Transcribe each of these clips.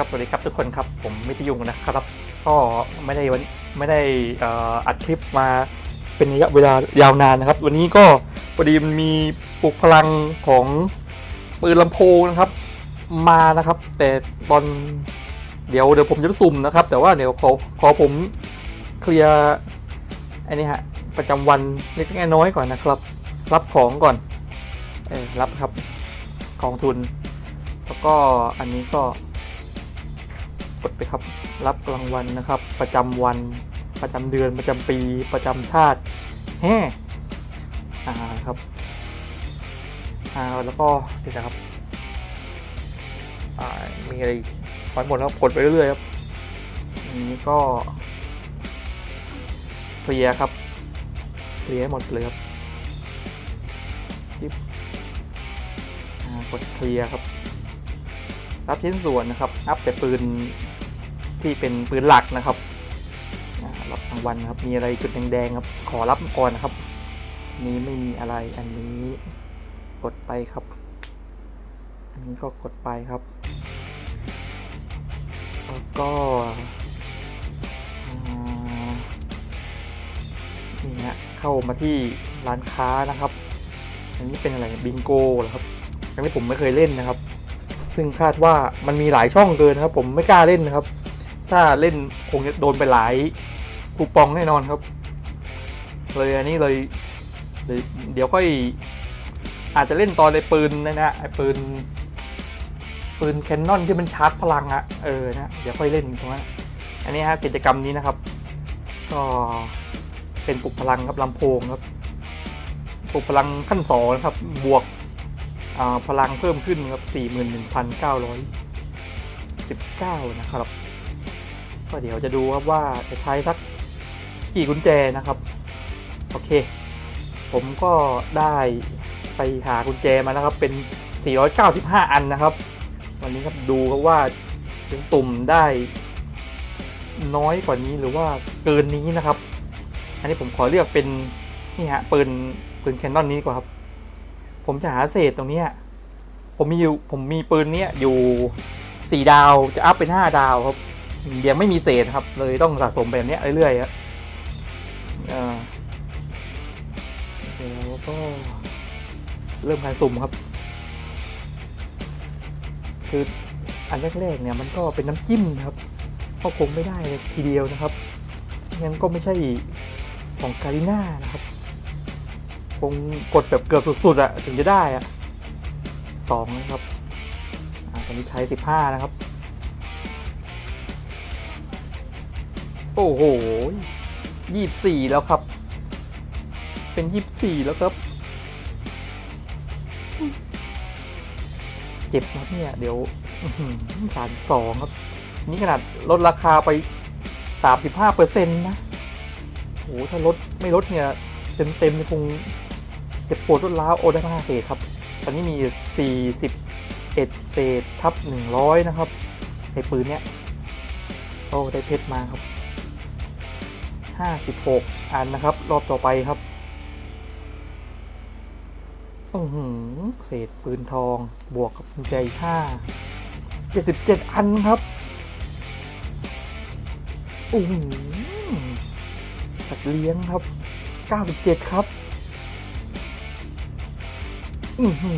ครับสวัสดีครับทุกคนครับผมมิตรยุงนะครับ ก็ไม่ได้วันไม่ได้อ,อัดคลิปมาเป็นระยะเวลายาวนานนะครับ วันนี้ก็พอดีมันมีปลุกพลังของปืนลำโพงนะครับมานะครับ แต่ตอนเดี๋ยวเดี๋ยวผมจะสุ่มนะครับ แต่ว่าเดี๋ยวขอขอผมเคลียร์อันนี้ฮะประจำวันเล็กน้อยก่อนนะครับ รับของก่อนเออรับครับกองทุน แล้วก็อันนี้ก็ กดไปครับ รับรางวัลนะครับ ประจำวัน ประจำเดือน ประจำปี ประจำชาติแฮ่อ่าครับอ่าแล้วก็เดี๋ยวนะครับอ่ามีอะไรถอนหมดแล้วกดไปเรื่อยๆครับอันนี้ก็เคลียร์ครับเคลียร์หมดเลยครับจิ๊บอ่ากดเคลียร์ครับรับชิ้นส่วนนะครับ อัพแต่ปืน ที่เป็นปืนหลักนะครับรับรางวัลครับมีอะไรจุดแดงๆครับ ขอรับก่อนนะครับ นี้ไม่มีอะไรอันนี้กดไปครับ อันนี้ก็กดไปครับแล้วก็นี่ฮะเข้ามาที่ร้านค้านะครับ อันนี้เป็นอะไรบิงโกเหรอครับอันนี้ผมไม่เคยเล่นนะครับ ซึ่งคาดว่ามันมีหลายช่องเกินครับ ผมไม่กล้าเล่นนะครับ ถ้าเล่นคงจะโดนไปหลายคูปองแน่นอนครับ เลยอันนี้เลยเดี๋ยวค่อยอาจจะเล่นตอนในปืนนะนะไอปืน ปืนแคนนอนที่มันชาร์จพลังอะเออนะเดี๋ยวค่อยเล่นตรงนั้นอันนี้ฮะกิจกรรมนี้นะครับ ก็เป็นปลุกพลังครับลำโพงครับปลุกพลังขั้นสองนะครับบวกพลังเพิ่มขึ้นครับ 41,919 นะครับ ก็เดี๋ยวจะดูครับว่าจะใช้สักกี่กุญแจนะครับ โอเค ผมก็ได้ไปหากุญแจมาแล้วครับ เป็น 495 อันนะครับ วันนี้ครับดูครับว่าจะสุ่มได้น้อยกว่านี้หรือว่าเกินนี้นะครับ อันนี้ผมขอเลือกเป็นนี่ฮะปืนปืนแคนนอนนี้ก่อนครับ ผมจะหาเศษตรงนี้ผมมีอยู่ผมมีปืนเนี้ยอยู่สี่ดาวจะอัพเป็นห้าดาวครับ ยังไม่มีเศษครับ เลยต้องสะสมแบบนี้เรื่อยๆครับอ่าเดี๋ยวก็เริ่มการสุ่มครับ คืออันแรกๆเนี่ยมันก็เป็นน้ำจิ้มครับก็คงไม่ได้เลยทีเดียวนะครับงั้นก็ไม่ใช่ของการิน่านะครับ คงกดแบบเกือบสุดๆอะถึงจะได้อะสองนะครับอ่าตอนนี้ใช้สิบห้านะครับ อ้โหยี่สี่แล้วครับ เป็นยี่สี่แล้วครับ เจ็บนะเนี่ย เดี๋ยวสามสองครับ นี่ขนาดลดราคาไปสามสิบห้าเปอร์เซ็นต์นะโอ้โหถ้าลดไม่ลดเนี่ย เต็มเต็มเนี่ยคงเจ็บปวดรวดร้าวโอได้มาเศษครับ ตอนนี้มี41เอ็ดเศษทับ100นะครับในปืนเนี้ยโอ้ได้เพชรมาครับ 56 อันนะครับ รอบต่อไปครับอือหือเศษปืนทองบวกกับกุญแจอีก5 77อันครับอือหือสัตว์เลี้ยงครับ97ครับอือหื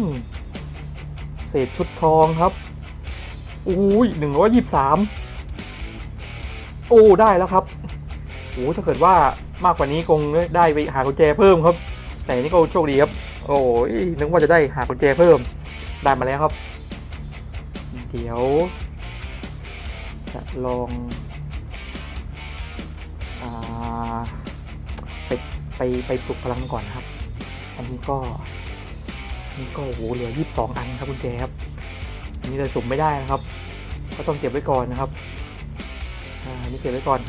อเศษชุดทองครับอุ้ยหนึ่งร้อยยี่สามโอ้ได้แล้วครับ โอ้ถ้าเกิดว่ามากกว่านี้คงได้ไปหากุญแจเพิ่มครับ แต่นี่ก็โชคดีครับ โอ้ยนึกว่าจะได้หากุญแจเพิ่มได้มาแล้วครับ เดี๋ยว จะลองอไปไปไปปลุกพลังก่อนครับ อันนี้ก็นี่ก็โอ้โหเหลือ 22 อันครับคุณแจครับอันนี้เลยสุ่มไม่ได้นะครับ ก็ต้องเก็บไว้ก่อนนะครับ อ่านี่เก็บไว้ก่อน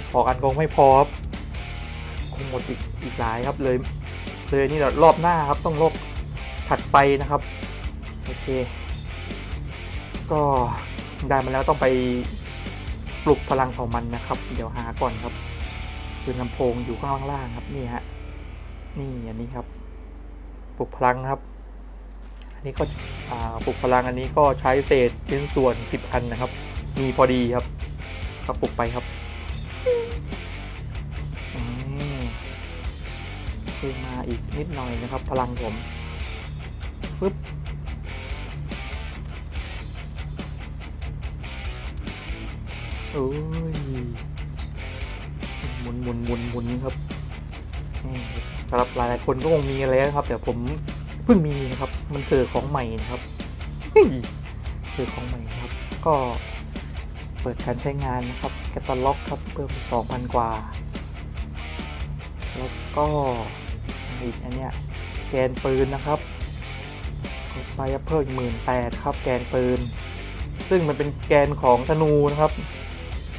22อันคงไม่พอครับคงหมดอีกอีกหลายครับเลยเลยนี่รอบหน้าครับต้องรอบถัดไปนะครับโอเค ก็ได้มาแล้วต้องไปปลุกพลังของมันนะครับ เดี๋ยวหาก่อนครับปืนลำโพงอยู่ข้างล่างครับนี่ฮะนี่อันนี้ครับปลุกพลังครับ อันนี้ก็ปลุกพลังอันนี้ก็ใช้เศษชิ้นส่วน10อันนะครับ มีพอดีครับก็ปลุกไปครับ เพิ่มาอีกนิดหน่อยนะครับ พลังผมฟึบโอ้ยหมุนหมุนหมุนหมุนครับสำหรับหลายๆคนก็คงมีกันแล้วนะครับ แต่ผมเพิ่งมีนะครับ มันคือของใหม่นะครับเฮ้ยคือของใหม่นะครับ ก็เปิดการใช้งานนะครับแคตตาล็อกครับเพิ่ม2,000 กว่า แล้วก็ อีกอันเนี้ยแกนปืนนะครับไปเพิ่มหมื่นแปดครับแกนปืน ซึ่งมันเป็นแกนของธนูนะครับ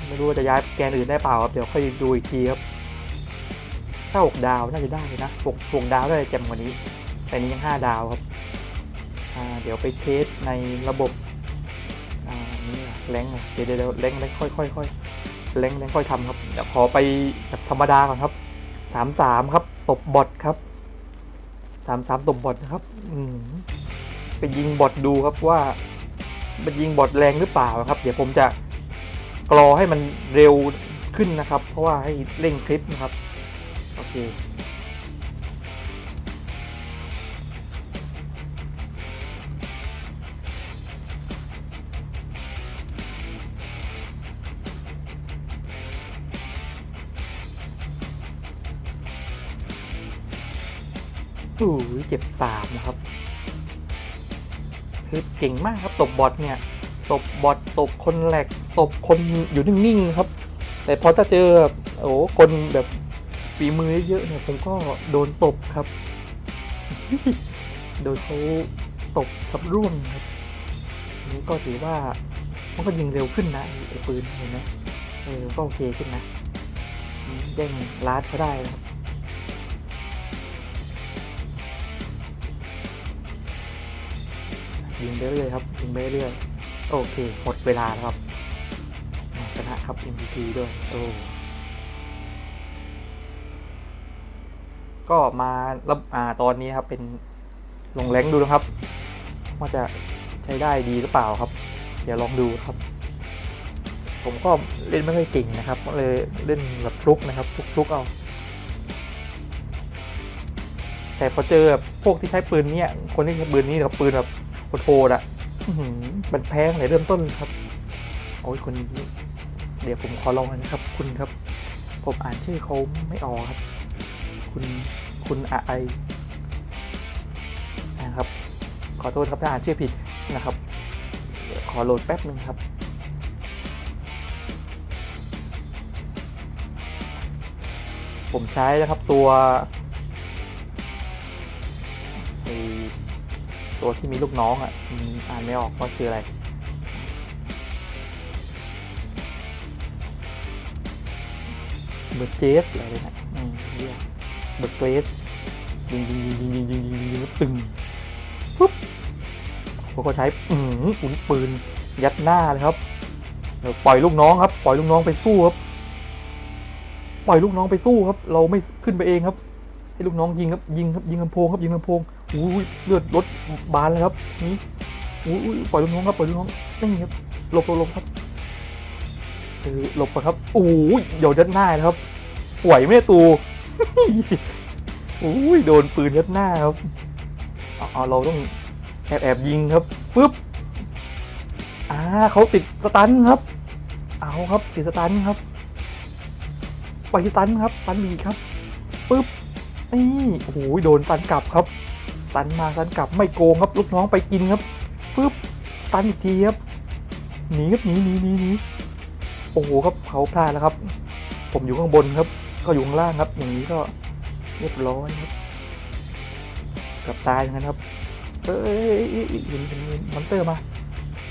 ไม่รู้ว่าจะย้ายแกนอื่นได้เปล่าครับเดี๋ยวค่อยดูอีกทีครับถ้าหกดาวน่าจะได้นะหกหกดาวได้แจ่มกว่านี้ แต่นี้ยังห้าดาวครับเดี๋ยวไปเทสในระบบนี่แรงอะเดี๋ยวเดี๋ยวเดี๋ยวแรงแรงค่อยค่อยค่อยแรงแรงค่อยทำครับเดี๋ยวขอไปแบบธรรมดาก่อนครับสามสามครับตบบอทครับ สามสามตบบอดนะครับ อืมไปยิงบอดดูครับว่ามันยิงบอดแรงหรือเปล่าครับ เดี๋ยวผมจะกรอให้มันเร็วขึ้นนะครับ เพราะว่าให้เร่งคลิปนะครับ โอเค อู้ยเจ็บสามนะครับ คือเก่งมากครับตบบอทเนี่ย ตบบอทตบคนแหลกตบคนอยู่นิ่งๆครับ แต่พอถ้าเจอโอ้คนแบบฝีมือเยอะๆเนี่ยผมก็โดนตบครับ โดนเขาตบกับร่วงครับนนี้ก็ถือว่ามันก็ยิงเร็วขึ้นนะไอ้ปืนเห็นไหมเออก็โอเคขึ้นนะแย่งลาดเขาได้นะครับ ยิงไปเรื่อยๆครับยิงไปเรื่อยๆโอเคหมดเวลาแล้วครับชนะครับ MVP ด้วยโอ้ก็มารับอ่าตอนนี้ครับเป็นลงแรงดูนะครับว่าจะใช้ได้ดีหรือเปล่าครับ เดี๋ยวลองดูครับ ผมก็เล่นไม่ค่อยเก่งนะครับก็เลยเล่นแบบฟลุกนะครับฟลุกฟลุกเอา แต่พอเจอแบบพวกที่ใช้ปืนเนี่ยคนที่ใช้ปืนนี้กับปืนแบบ โหดอะอื้อหือมันแพงแต่เริ่มต้นครับ โอ้ยคนนี้เดี๋ยวผมขอลองนะครับ คุณครับ ผมอ่านชื่อเขาไม่ออกครับ คุณคุณอะไรนะครับ ขอโทษครับถ้าอ่านชื่อผิดนะครับ ขอโหลดแป๊บหนึ่งครับผมใช้นะครับตัว ตัวที่มีลูกน้องอะอ่านไม่ออกว่าคืออะไร เบอร์เจสอะไรเนี่ยอืมเรียกเบอร์เกรสยิงยิงยิงยิงยิงยิงยิงยิงตึงฟึ๊บผมก็ใช้อืมอุ่นปืนยัดหน้าเลยครับเดี๋ยวปล่อยลูกน้องครับ ปล่อยลูกน้องไปสู้ครับ ปล่อยลูกน้องไปสู้ครับ เราไม่ขึ้นไปเองครับ ให้ลูกน้องยิงครับยิงครับยิงลำโพงครับยิงลำโพง อุ้ยเลือดรถบานเลยครับนี่อุ้ยปล่อยลูกน้องครับปล่อยลูกน้องนี่ครับหลบหลบหลบครับเออหลบก่อนครับโอ้ยเดี๋ยวยัดหน้านะครับไหวไหมตูอุ้ยโดนปืนยัดหน้าครับเอาเอเราต้องแอบแอบยิงครับฟึบอ่าเขาติดสตันครับ เอาครับติดสตันครับไปสตันครับสตันบีครับปึ๊บนี่โอ้โหโดนตันกลับครับ ตันมาสตันกลับไม่โกงครับลูกน้องไปกินครับฟึบสตันอีกทีครับหนีครับหนีหนีหนีหนีโอ้โหครับเขาพลาดแล้วครับ ผมอยู่ข้างบนครับ ก็อยู่ข้างล่างครับ อย่างนี้ก็เรียบร้อยครับกับตายเหมือนกันครับเอ้ยเอ้ยเห็นเห็นมอนเตอร์มา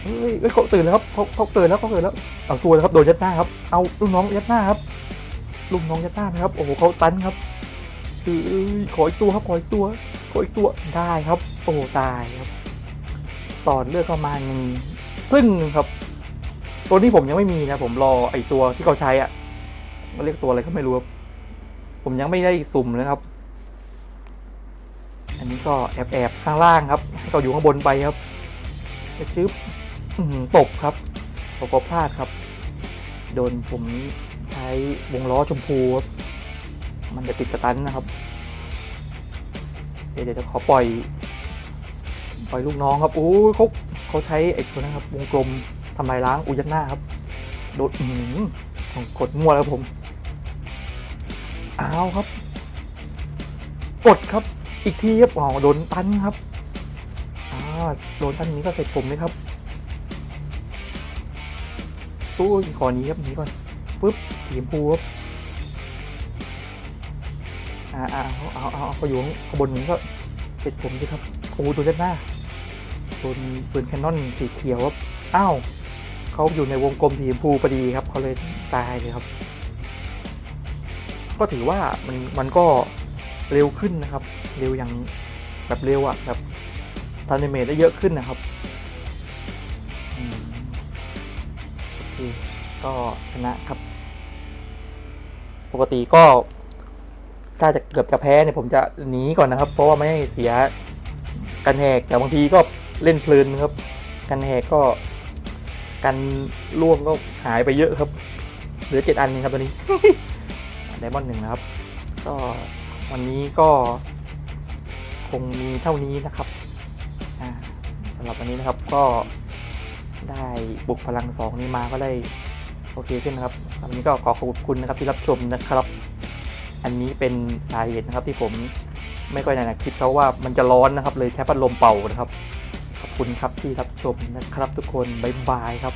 เอ้ยเขาตื่นแล้วครับเขาเขาตื่นแล้วเขาตื่นแล้วเอาซวยแล้วครับโดนยัดหน้าครับเอาลูกน้องยัดหน้าครับลูกน้องยัดหน้านะครับโอ้โหเขาตันครับเอ้ยขออีกตัวครับขออีกตัว ขออีกตัวได้ครับ โอ้ตายครับตอนเลือกเข้ามาหนึ่งครึ่งหนึ่งครับ ตัวนี้ผมยังไม่มีนะ ผมรอไอตัวที่เขาใช้อะเรียกตัวอะไรก็ไม่รู้ครับผมยังไม่ได้สุ่มเลยครับ อันนี้ก็แอบแอบๆข้างล่างครับให้เขาอยู่ข้างบนไปครับจะชึบอื้อหือตกครับตกก็พลาดครับ โดนผมใช้วงล้อชมพูครับมันจะติดกระตันนะครับ เดี๋ยวจะขอปล่อย ปล่อยลูกน้องครับโอ้ยเขาเขาใช้ไอ้ตัวนั้นครับวงกลมทำลายล้างอุยักหน้าครับ โดนอือหือของกดมั่วแล้วผมอ้าวครับ กดครับ อีกทีครับอ๋อโดนตันครับอ่าโดนตันนี้ก็เสร็จผมเลยครับตู้ขอนี้ครับนี้ก่อนปึ๊บสีชมพูครับ อ่าอ่าเอาเอาเอาเขาอยู่ข้างบนนี้ก็เสร็จผมสิครับโอ้โหโดนด้านหน้าโดนปืนแคนนอนสีเขียวครับอ้าวเขาอยู่ในวงกลมสีชมพูพอดีครับเขาเลยตายเลยครับ ก็ถือว่ามันมันก็เร็วขึ้นนะครับ เร็วอย่างแบบเร็วอะแบบทันเมตได้เยอะขึ้นนะครับอโอเคก็ชนะครับ ปกติก็ ถ้าจะเกือบจะแพ้เนี่ยผมจะหนีก่อนนะครับ เพราะว่าไม่ให้เสียกันแหกแต่บางทีก็เล่นเพลินครับกันแหกก็กันล่วงก็หายไปเยอะครับ เหลือเจ็ดอันเองครับตอนนี้ไดมอนด์หนึ่งนะครับ ก็วันนี้ก็คงมีเท่านี้นะครับอ่าสำหรับวันนี้นะครับก็ได้บุกพลังสองนี้มาก็ได้โอเคขึ้นนะครับวันนี้ก็ขอขอบคุณนะครับที่รับชมนะครับ อันนี้เป็นสาเหตุนะครับที่ผมไม่ค่อยถนัดคลิปเขาว่ามันจะร้อนนะครับเลยใช้พัดลมเป่านะครับ ขอบคุณครับที่รับชมนะครับทุกคน บ๊ายบายครับ